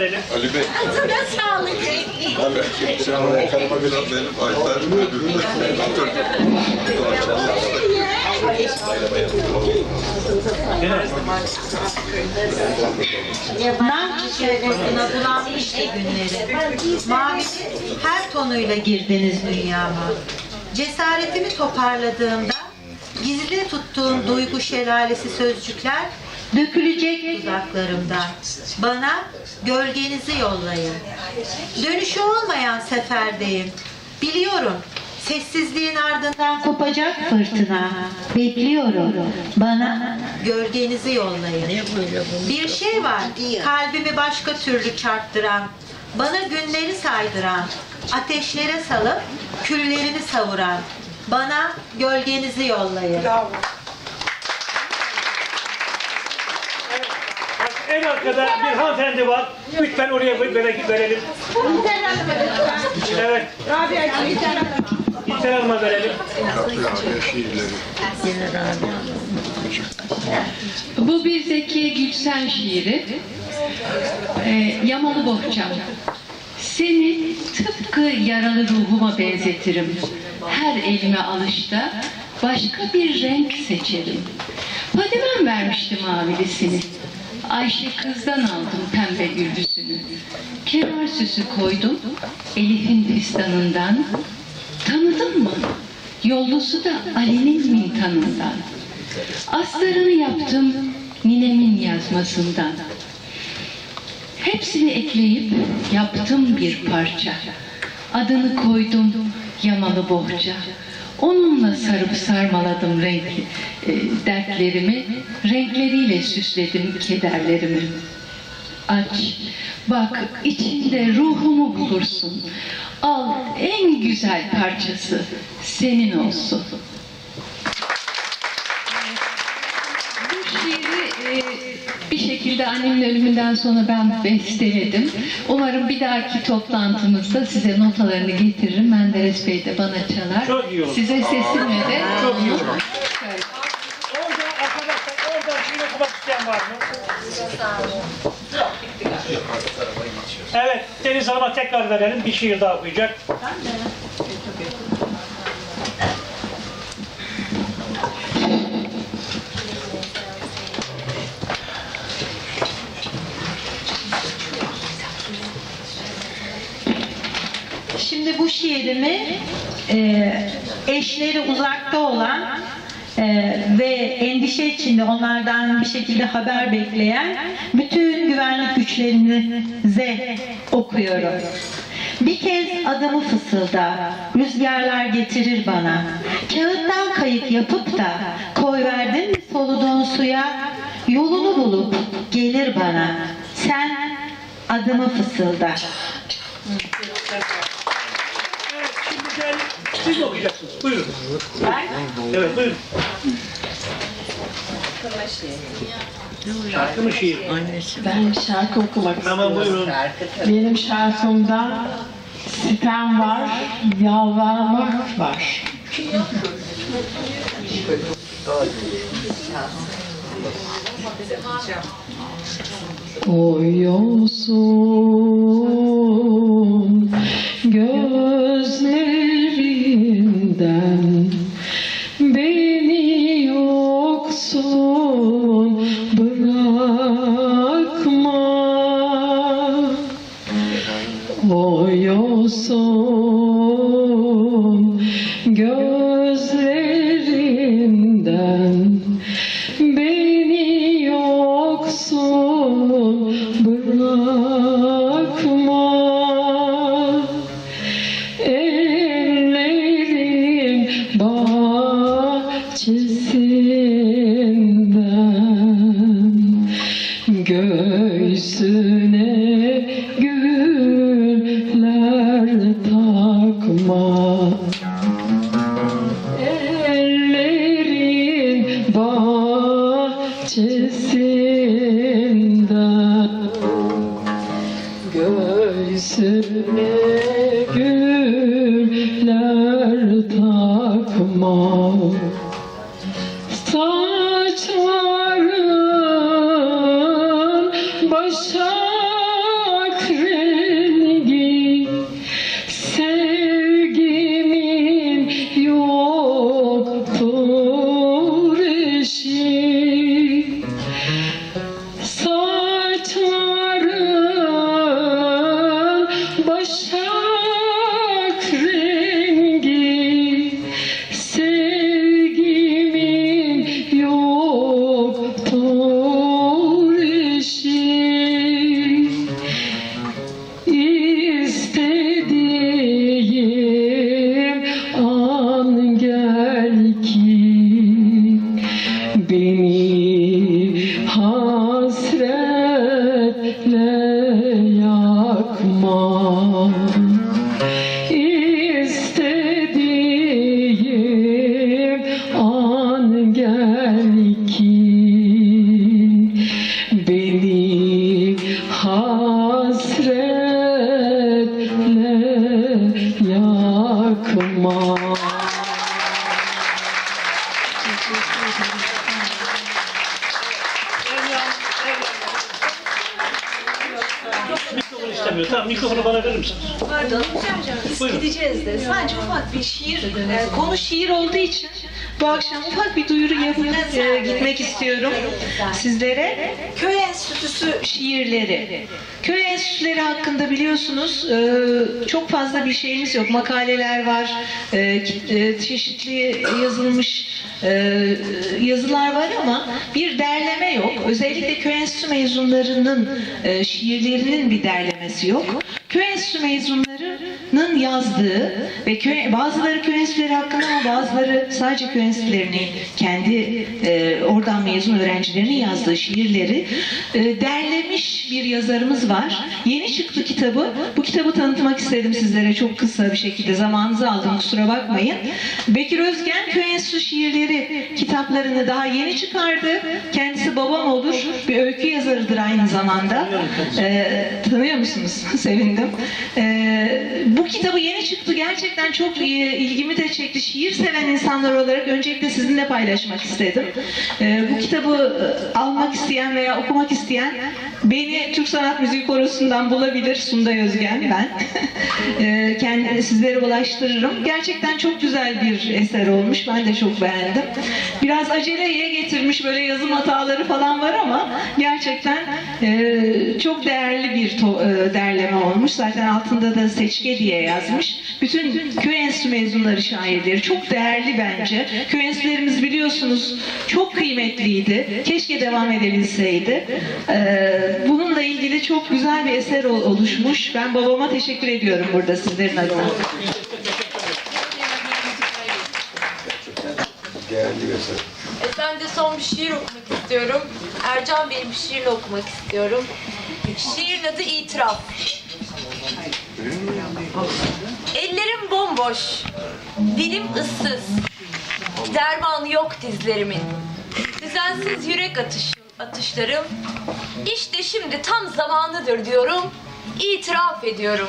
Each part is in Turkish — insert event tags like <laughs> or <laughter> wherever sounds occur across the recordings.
Ali Bey. Sağlık. Tabii. Sen oraya karıma biraz benim Aytar öbürünü Nar çiçeğine bulanmış ki günleri. Mavi her tonuyla girdiniz dünyama. Cesaretimi toparladığımda gizli tuttuğum duygu şelalesi sözcükler dökülecek dudaklarımdan. Bana gölgenizi yollayın. Dönüşü olmayan seferdeyim. Biliyorum sessizliğin ardından kopacak fırtına. Bekliyorum. Bana gölgenizi yollayın. Bir şey var kalbimi başka türlü çarptıran, bana günleri saydıran, ateşlere salıp küllerini savuran, bana gölgenizi yollayın. En arkada bir hanımefendi var. Lütfen oraya böyle verelim. Evet. İlker Hanım'a verelim. Bu bir Zekiye Gülsen şiiri. Ee, Yamalı Bohçam. Seni tıpkı yaralı ruhuma benzetirim. Her elime alışta başka bir renk seçerim. Fadimem vermişti mavilisini. Ayşe kızdan aldım pembe güldüsünü. Kenar süsü koydum Elif'in fistanından. Tanıdın mı? Yollusu da Ali'nin mintanından. Aslarını yaptım ninemin yazmasından. Hepsini ekleyip yaptım bir parça. Adını koydum yamalı bohça. Onunla sarıp sarmaladım renk, e, dertlerimi, renkleriyle süsledim kederlerimi. Aç, bak içinde ruhumu bulursun. Al en güzel parçası senin olsun. Bu şiiri e, bir şekilde annemin ölümünden sonra ben besteledim. Umarım bir dahaki toplantımızda size notalarını getiririm. Menderes Bey de bana çalar. Çok iyi olur. Size sesimle de Çok iyi olur. Evet. Orada arkadaşlar orada şiir okumak isteyen var mı? Evet, Deniz Hanım'a tekrar verelim. Bir şiir daha okuyacak. Şimdi bu şiirimi e, eşleri uzakta olan e, ve endişe içinde onlardan bir şekilde haber bekleyen bütün güvenlik güçlerinize okuyorum. Bir kez adımı fısılda, rüzgarlar getirir bana. Kağıttan kayık yapıp da koy verdin mi soluduğun suya, yolunu bulup gelir bana. Sen adımı fısılda. Evet, şimdi gel, siz okuyacaksınız? Buyurun. Evet, buyurun. Şarkı mı şiir? Ben şarkı okumak Tamam buyurun. Benim şarkımda sitem var, yalvarmak var. Koyuyorsun gözlerinden Beni yoksun bırakma? Koyuyorsun gözlerinden bahçesinden Göğsüne güller takma. Ellerin bahçesinden Göğsüne güller takma İstemiyor. Tamam mikrofonu bana verir misiniz? Pardon. Biz Buyurun. gideceğiz de. Sadece ufak bir şiir, e, konu şiir olduğu için bu akşam ufak bir duyuru yapıp e, gitmek istiyorum sizlere. Köy Enstitüsü şiirleri. Köy enstitüleri hakkında biliyorsunuz e, çok fazla bir şeyimiz yok. Makaleler var, e, e, çeşitli yazılmış e, yazılar var ama bir derleme yok. Özellikle köy enstitüsü mezunlarının e, şiirlerinin bir derlemesi yok. Köy enstitüsü mezunlarının yazdığı ve köy, bazıları köy hakkında ama bazıları sadece köy kendi e, oradan mezun öğrencilerinin yazdığı şiirleri e, derlemiş bir yazarımız var. Yeni çıktı kitabı. Bu kitabı tanıtmak istedim sizlere çok kısa bir şekilde. Zamanınızı aldım kusura bakmayın. Bekir Özgen Köy şiirleri kitaplarını daha yeni çıkardı. Kendisi babam olur. Bir öykü yazarıdır aynı zamanda. Ee, tanıyor musunuz? <laughs> Sevindim. Ee, bu kitabı yeni çıktı. Gerçekten çok ilgimi de çekti. Şiir seven insanlar olarak öncelikle sizinle paylaşmak istedim. Ee, bu kitabı e, almak isteyen veya okumak isteyen beni Türk Sanat Müziği Korosu'ndan bulabilir. Sunday Özgen ben. <laughs> Ee, Kendini sizlere ulaştırırım. Gerçekten çok güzel bir eser olmuş. Ben de çok beğendim. Biraz aceleye getirmiş böyle yazım hataları falan var ama gerçekten e, çok değerli bir e, derleme olmuş. Zaten altında da seçke diye yazmış. Bütün köy enstitü mezunları şairleri çok değerli bence. Köy enstitülerimiz biliyorsunuz çok kıymetliydi. Keşke devam edebilseydi. Ee, bununla ilgili çok güzel bir eser ol- oluşmuş. Ben babama teşekkür ediyorum burada sizlerin adına. Değerli bir eser. E, ben de son bir şiir okumak istiyorum. Ercan Bey'in bir şiirini okumak istiyorum. Şiirin adı İtiraf. Ellerim bomboş, dilim ıssız, dermanı yok dizlerimin. Düzensiz yürek atış, atışlarım, işte şimdi tam zamanıdır diyorum, itiraf ediyorum.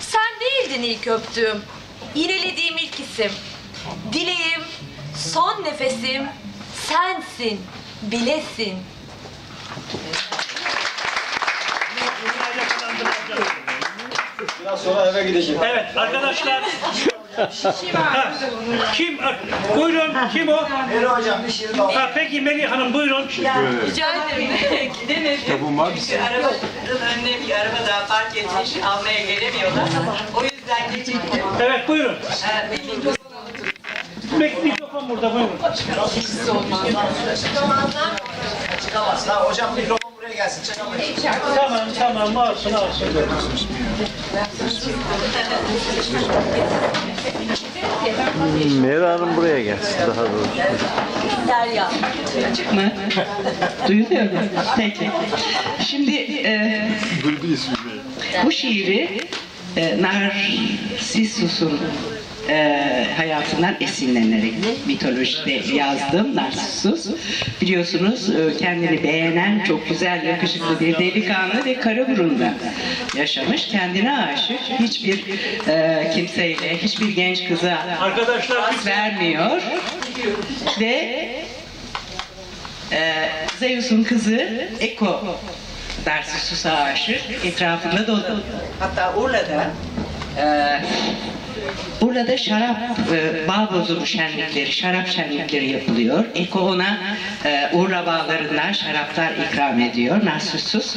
Sen değildin ilk öptüğüm, yinelediğim ilk isim. Dileğim, son nefesim sensin, bilesin. Biraz sonra eve gideceğim. Evet arkadaşlar. Ha, kim? Buyurun kim o? Meri hocam bir şiir daha. Ha, peki Melih Hanım buyurun. Rica ederim. Kitabın var mı? Arabanın önüne bir araba daha park etmiş, almaya gelemiyorlar. O yüzden geciktim. Evet buyurun. Ee, bir mikrofon Mik- Mikrofon burada buyurun. Çıkamaz. Ha, hocam mikrofon gelsin. Çıkamayız. Tamam tamam alsın alsın. Meri Hanım buraya gelsin daha doğrusu. Derya. mı? Duyuluyor mu? Peki. Şimdi e, bu şiiri e, Narsissus'un e, hayatından esinlenerek mitolojide yazdım Narsissus. Biliyorsunuz e, kendini beğenen çok güzel yakışıklı bir delikanlı ve Karaburun'da yaşamış. Kendine aşık hiçbir e, kimseyle, hiçbir genç kıza Arkadaşlar az vermiyor ve e, Zeus'un kızı Eko Narcissus'a aşık etrafında dolu. Hatta Urla'da Ee, burada da şarap, e, bağ bozumu şenlikleri, şarap şenlikleri yapılıyor. Eko ona e, Urla bağlarından şaraplar ikram ediyor. Narsussus.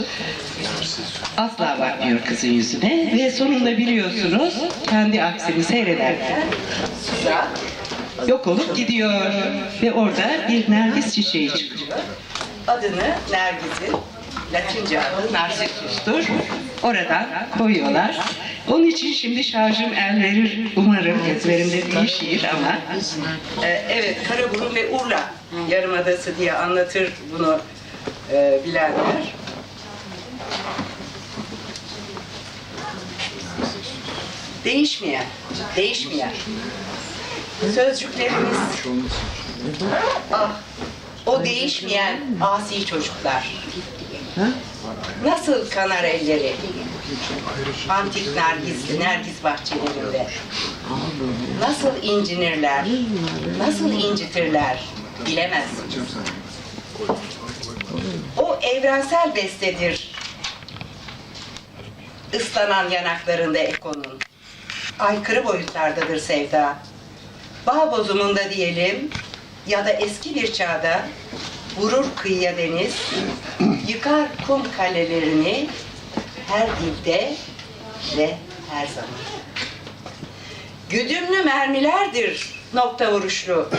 Asla bakmıyor kızın yüzüne. Ve sonunda biliyorsunuz kendi aksini seyrederken yok olup gidiyor. Ve orada bir nergis çiçeği çıkıyor. Adını Nergis'in Latince adı Narcissus'tur. Oradan koyuyorlar. Onun için şimdi şarjım el verir umarım. Ezberimde değil şiir ama. Ee, evet, Karaburun ve Urla Yarımadası diye anlatır bunu e, bilenler. Değişmeyen, değişmeyen. Sözcüklerimiz Ah, o değişmeyen asi çocuklar. Nasıl kanar elleri? Antik nergis, nergis bahçelerinde. Nasıl incinirler? Nasıl incitirler? Bilemezsiniz. O evrensel bestedir. Islanan yanaklarında Eko'nun. Aykırı boyutlardadır sevda. Bağ bozumunda diyelim ya da eski bir çağda vurur kıyıya deniz, yıkar kum kalelerini her dilde ve her zaman. Güdümlü mermilerdir nokta vuruşlu